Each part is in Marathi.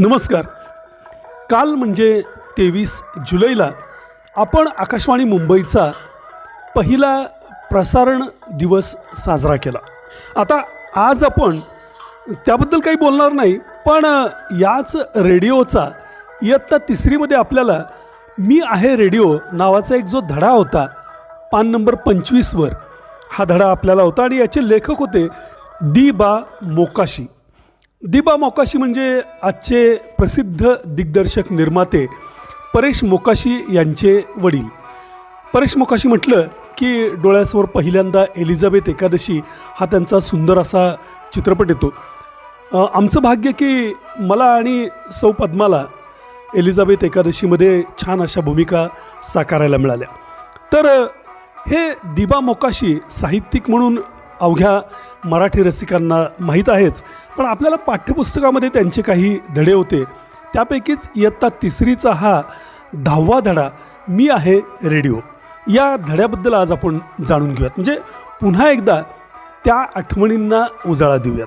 नमस्कार. काल म्हणजे तेवीस जुलैला आपण आकाशवाणी मुंबईचा पहिला प्रसारण दिवस साजरा केला. आता आज आपण त्याबद्दल काही बोलणार नाही पण याच रेडिओचा इयत्ता तिसरीमध्ये आपल्याला मी आहे रेडिओ नावाचा एक जो धडा होता पान नंबर पंचवीसवर. हा धडा आपल्याला होता आणि याचे लेखक होते दी बा मोकाशी. दिबा मोकाशी म्हणजे आजचे प्रसिद्ध दिग्दर्शक निर्माते परेश मोकाशी यांचे वडील. परेश मोकाशी म्हटलं की डोळ्यासमोर पहिल्यांदा एलिझाबेथ एकादशी हा त्यांचा सुंदर असा चित्रपट येतो. आमचं भाग्य की मला आणि सौ पद्माला एलिझाबेथ एकादशीमध्ये छान अशा भूमिका साकारायला मिळाल्या. तर हे दिबा मोकाशी साहित्यिक म्हणून अवघ्या मराठी रसिकांना माहीत आहेच पण आपल्याला पाठ्यपुस्तकामध्ये त्यांचे काही धडे होते. त्यापैकीच इयत्ता तिसरीचा हा दहावा धडा मी आहे रेडिओ. या धड्याबद्दल आज आपण जाणून घेऊयात. म्हणजे पुन्हा एकदा त्या आठवणींना उजाळा देऊयात.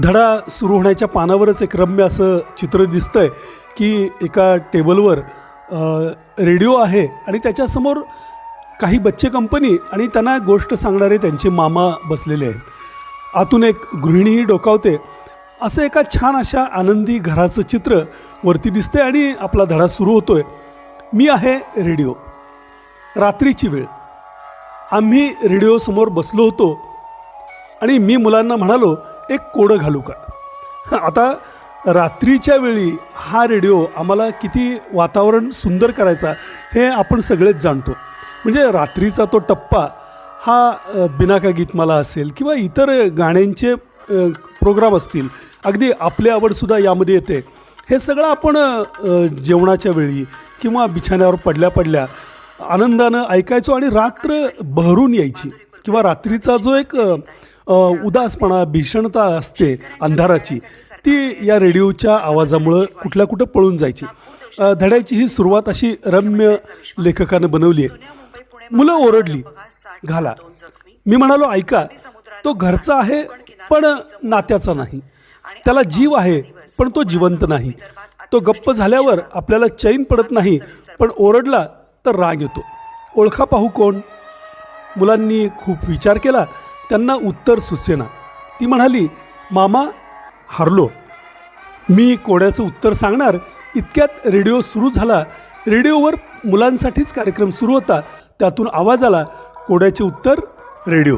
धडा सुरू होण्याच्या पानावरच एक रम्य असं चित्र दिसतंय की एका टेबलवर रेडिओ आहे आणि त्याच्यासमोर काही बच्चे कंपनी आणि त्यांना गोष्ट सांगणारे त्यांचे मामा बसलेले आहेत. आतून एक गृहिणीही डोकावते. असं एका छान अशा आनंदी घराचं चित्र वरती दिसते आणि आपला धडा सुरू होतोय. मी आहे रेडिओ. रात्रीची वेळ. आम्ही रेडिओसमोर बसलो होतो आणि मी मुलांना म्हणालो एक कोडं घालू का? आता रात्रीच्या वेळी हा रेडिओ आम्हाला किती वातावरण सुंदर करायचा हे आपण सगळेच जाणतो. म्हणजे रात्रीचा तो टप्पा हा बिनाका गीतमाला असेल किंवा इतर गाण्यांचे प्रोग्राम असतील अगदी आपली आवडसुद्धा यामध्ये येते. हे सगळं आपण जेवणाच्या वेळी किंवा बिछाण्यावर पडल्या पडल्या आनंदानं ऐकायचो आणि रात्र बहरून यायची किंवा रात्रीचा जो एक उदासपणा भीषणता असते अंधाराची ती या रेडिओच्या आवाजामुळं कुठल्या कुठं पळून जायची. धड्याची ही सुरुवात अशी रम्य लेखकानं बनवली आहे. मुलं ओरडली. घाला. मी म्हणालो ऐका तो घरचा आहे पण नात्याचा नाही. त्याला जीव आहे पण तो जिवंत नाही. तो गप्प झाल्यावर आपल्याला चैन पडत नाही पण ओरडला तर राग येतो. ओळखा पाहू कोण? मुलांनी खूप विचार केला. त्यांना उत्तर सुचेना. ती म्हणाली मामा हरलो. मी कोड्याचं उत्तर सांगणार. इतक्यात रेडिओ सुरू झाला. रेडिओवर मुलांसाठीच कार्यक्रम सुरू होता. त्यातून आवाज आला कोड्याचे उत्तर रेडिओ.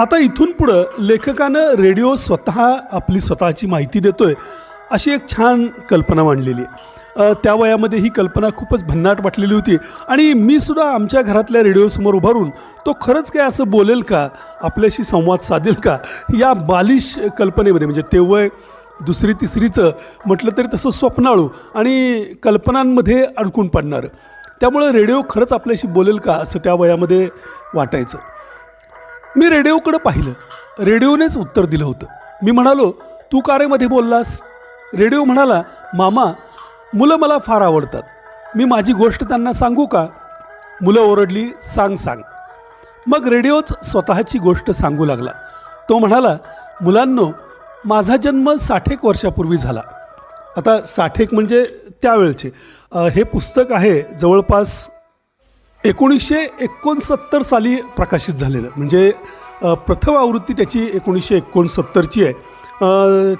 आता इथून पुढं लेखकानं रेडिओ स्वतः आपली स्वतःची माहिती देतोय अशी एक छान कल्पना मांडलेली आहे. त्या वयामध्ये ही कल्पना खूपच भन्नाट वाटलेली होती आणि मी सुद्धा आमच्या घरातल्या रेडिओसमोर उभारून तो खरंच काय असं बोलेल का आपल्याशी संवाद साधेल का या बालिश कल्पनेमध्ये म्हणजे ते वय दुसरी तिसरीचं म्हटलं तरी तसं स्वप्नाळू आणि कल्पनांमध्ये अडकून पडणारं. त्यामुळं रेडिओ खरंच आपल्याशी बोलेल का असं त्या वयामध्ये वाटायचं. मी रेडिओकडं पाहिलं. रेडिओनेच उत्तर दिलं होतं. मी म्हणालो तू कारेमध्ये बोललास? रेडिओ म्हणाला मामा मुलं मला फार आवडतात. मी माझी गोष्ट त्यांना सांगू का? मुलं ओरडली सांग सांग. मग रेडिओच स्वतःची गोष्ट सांगू लागला. तो म्हणाला मुलांनो माझा जन्म साठेक वर्षापूर्वी झाला. आता साठेक म्हणजे त्यावेळचे. हे पुस्तक आहे जवळपास एकोणीसशे एकोणसत्तर साली प्रकाशित झालेलं. म्हणजे प्रथम आवृत्ती त्याची एकोणीसशे एकोणसत्तरची आहे.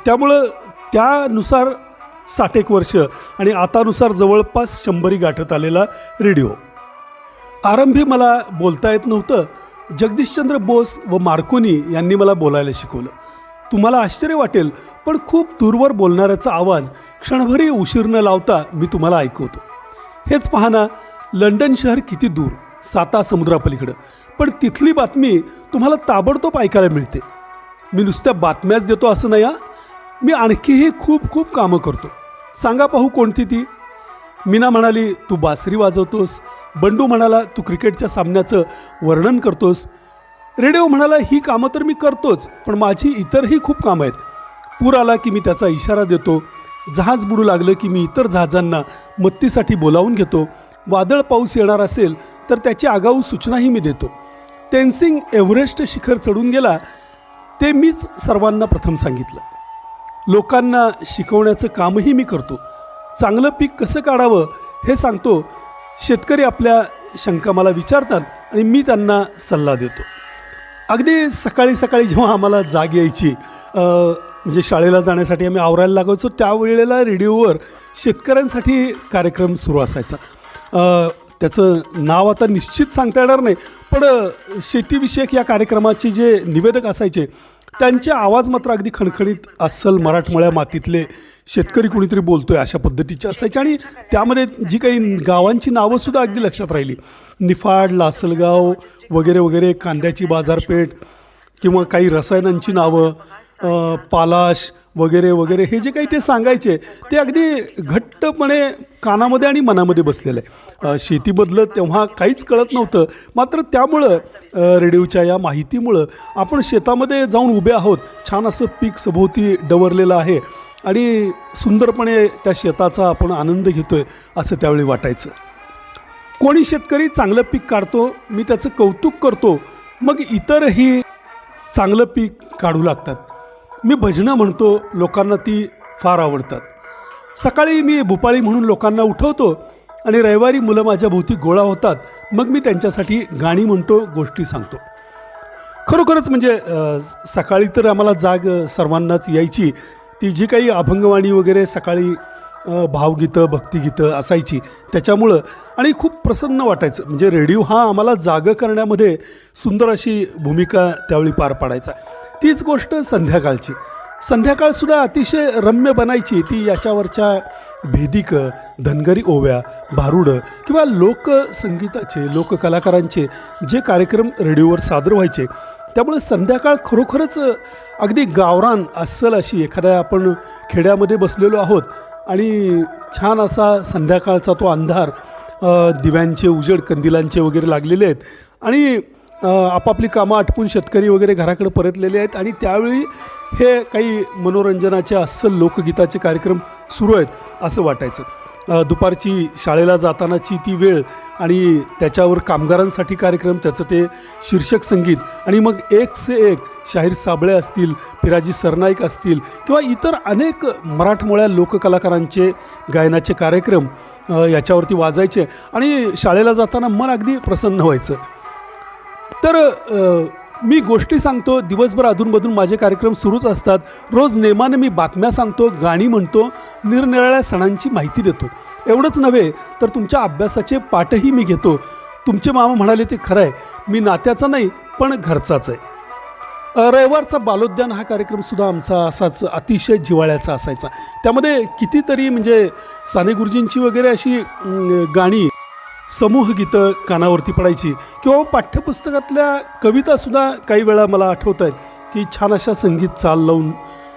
त्यामुळं त्यानुसार साठेक वर्ष आणि आतानुसार जवळपास शंभरी गाठत आलेला रेडिओ. आरंभी मला बोलता येत नव्हतं. जगदीशचंद्र बोस व मार्कोनी यांनी मला बोलायला शिकवलं. तुम्हाला आश्चर्य वाटेल पण खूप दूरवर बोलणाऱ्याचा आवाज क्षणभरी उशीर न लावता मी तुम्हाला ऐकवतो. हेच पाहना लंडन शहर किती दूर साता समुद्रापलीकडं. पण तिथली बातमी तुम्हाला ताबडतोब ऐकायला मिळते. मी नुसत्या बातम्याच देतो असं नाही हा. मी आणखीही खूप खूप कामं करतो. सांगा पाहू कोणती ती? मीना म्हणाली तू बासरी वाजवतोस. बंडू म्हणाला तू क्रिकेटच्या सामन्याचं वर्णन करतोस. रेडिओ म्हणाला ही कामं तर मी करतोच पण माझी इतरही खूप कामं आहेत. पूर आला की मी त्याचा इशारा देतो. जहाज बुडू लागलं की मी इतर जहाजांना मत्तीसाठी बोलावून घेतो. वादळ पाऊस येणार असेल तर त्याची आगाऊ सूचनाही मी देतो. तेनसिंग एव्हरेस्ट शिखर चढून गेला. ते मीच सर्वांना प्रथम सांगितलं. लोकांना शिकवण्याचं कामही मी करतो. चांगलं पीक कसं काढावं हे सांगतो. शेतकरी आपल्या शंका मला विचारतात आणि मी त्यांना सल्ला देतो. अगदी सकाळी सकाळी जेव्हा आम्हाला जाग यायची म्हणजे शाळेला जाण्यासाठी आम्ही आवरायला लागायचो त्यावेळेला रेडिओवर शेतकऱ्यांसाठी कार्यक्रम सुरू असायचा. त्याचं नाव आता निश्चित सांगता येणार नाही पण शेतीविषयक या कार्यक्रमाचे जे निवेदक असायचे त्यांचे आवाज मात्र अगदी खणखणीत अस्सल मराठमोळ्या मातीतले शेतकरी कुणीतरी बोलतोय अशा पद्धतीचे असायचे आणि त्यामध्ये जी काही गावांची नावंसुद्धा अगदी लक्षात राहिली. निफाड लासलगाव वगैरे वगैरे कांद्याची बाजारपेठ किंवा काही रसायनांची नावं पालाश वगैरे वगैरे हे जे काही ते सांगायचे ते अगदी घट्टपणे कानामध्ये आणि मनामध्ये बसलेलं आहे. शेतीबद्दल तेव्हा काहीच कळत नव्हतं. मात्र त्यामुळं रेडिओच्या या माहितीमुळं आपण शेतामध्ये जाऊन उभे आहोत. छान असं पीक सभोवती डवरलेलं आहे आणि सुंदरपणे त्या शेताचा आपण आनंद घेतोय असं त्यावेळी वाटायचं. कोणी शेतकरी चांगलं पीक काढतो मी त्याचं कौतुक करतो मग इतरही चांगलं पीक काढू लागतात. मी भजनं म्हणतो लोकांना ती फार आवडतात. सकाळी मी भुपाळी म्हणून लोकांना उठवतो आणि रविवारी मुलं माझ्या भोवती गोळा होतात मग मी त्यांच्यासाठी गाणी म्हणतो गोष्टी सांगतो. खरोखरच म्हणजे सकाळी तर आम्हाला जाग सर्वांनाच यायची. ती जी काही अभंगवाणी वगैरे सकाळी भावगीतं भक्तिगीतं असायची त्याच्यामुळं आणि खूप प्रसन्न वाटायचं. म्हणजे रेडिओ हा आम्हाला जागं करण्यामध्ये सुंदर अशी भूमिका त्यावेळी पार पाडायचा. तीच गोष्ट संध्याकाळची. संध्याकाळसुद्धा अतिशय रम्य बनायची. ती याच्यावरच्या भेदिकं धनगरी ओव्या भारुडं किंवा लोकसंगीताचे लोककलाकारांचे जे कार्यक्रम रेडिओवर सादर व्हायचे त्यामुळे संध्याकाळ खरोखरच अगदी गावरान अस्सल अशी एखाद्या आपण खेड्यामध्ये बसलेलो आहोत आणि छान असा संध्याकाळचा तो अंधार दिव्यांचे उजेड कंदिलांचे वगैरे लागलेले आहेत. आणि आपापली कामं आटपून शेतकरी वगैरे घराकडे परतलेले आहेत आणि त्यावेळी हे काही मनोरंजनाचे अस्सल लोकगीताचे कार्यक्रम सुरू आहेत असं वाटायचं. दुपारची शाळेला जातानाची ती वेळ आणि त्याच्यावर कामगारांसाठी कार्यक्रम त्याचं ते शीर्षक संगीत आणि मग एक से एक शाहीर साबळे असतील पिराजी सरनाईक असतील किंवा इतर अनेक मराठमोळ्या लोककलाकारांचे गायनाचे कार्यक्रम याच्यावरती वाजायचे आणि शाळेला जाताना मन अगदी प्रसन्न व्हायचं. तर मी गोष्टी सांगतो दिवसभर अधूनमधून माझे कार्यक्रम सुरूच असतात. रोज नेमाने मी बातम्या सांगतो गाणी म्हणतो निरनिराळ्या सणांची माहिती देतो. एवढंच नव्हे तर तुमच्या अभ्यासाचे पाठही मी घेतो. तुमचे मामा म्हणाले ते खरं आहे. मी नात्याचा नाही पण घरचाच आहे. रविवारचा बालोद्यान हा कार्यक्रमसुद्धा आमचा असाच अतिशय जिव्हाळ्याचा असायचा. त्यामध्ये कितीतरी म्हणजे साने गुरुजींची वगैरे अशी गाणी समूह गीतं कानावरती पडायची. किंवा पाठ्यपुस्तकातल्या कवितासुद्धा काही वेळा मला आठवत आहेत की छान अशा संगीत चाल लावून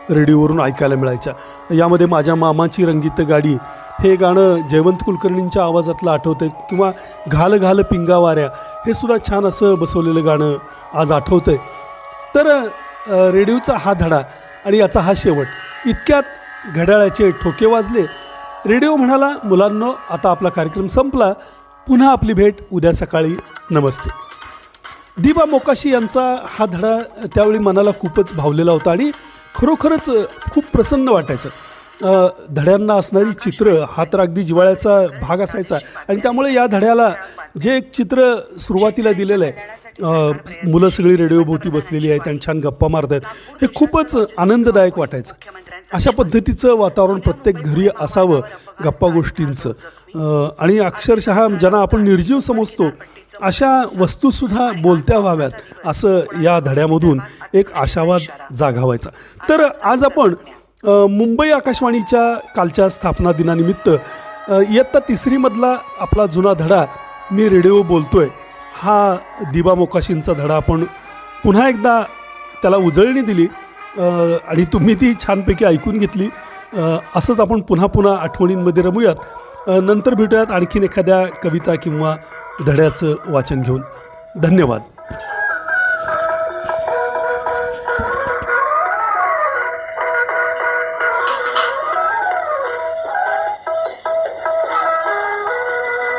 रेडिओवरून ऐकायला मिळायच्या. यामध्ये माझ्या मामाची रंगीत गाडी हे गाणं जयवंत कुलकर्णींच्या आवाजातलं आठवतं आहे किंवा घाल घाल पिंगा वाऱ्या हे सुद्धा छान असं बसवलेलं गाणं आज आठवतं आहे तर रेडिओचा हा धडा आणि याचा हा शेवट. इतक्यात घड्याळाचे ठोके वाजले. रेडिओ म्हणाला मुलांनो आता आपला कार्यक्रम संपला. पुन्हा आपली भेट उद्या सकाळी. नमस्ते. दिबा मोकाशी यांचा हा धडा त्यावेळी मनाला खूपच भावलेला होता आणि खरोखरच खूप प्रसन्न वाटायचं. धड्यांना असणारी चित्र हा तर अगदी जिवाळ्याचा भाग असायचा आणि त्यामुळे या धड्याला जे एक चित्र सुरुवातीला दिलेलं आहे मुलं सगळी रेडिओभोवती बसलेली आहेत आणि छान गप्पा मारत आहेत हे खूपच आनंददायक वाटायचं. अशा पद्धतीचं वातावरण प्रत्येक घरी असावं गप्पा गोष्टींचं. आणि अक्षरशः ज्यांना आपण निर्जीव समजतो अशा वस्तूसुद्धा बोलत्या व्हाव्यात असं या धड्यामधून एक आशावाद जागावायचा. तर आज आपण मुंबई आकाशवाणीच्या कालच्या स्थापना दिनानिमित्त इयत्ता तिसरीमधला आपला जुना धडा मी रेडिओ बोलतोय. हा दिबा मोकाशींचा धडा आपण पुन्हा एकदा त्याला उजळणी दिली. आणि तुम्ही ती छानपैकी ऐकून घेतली. असंच आपण पुन्हा पुन्हा आठवणींमध्ये रमूयात. नंतर भेटूयात आणखीन एखाद्या कविता किंवा धड्याचं वाचन घेऊन. धन्यवाद.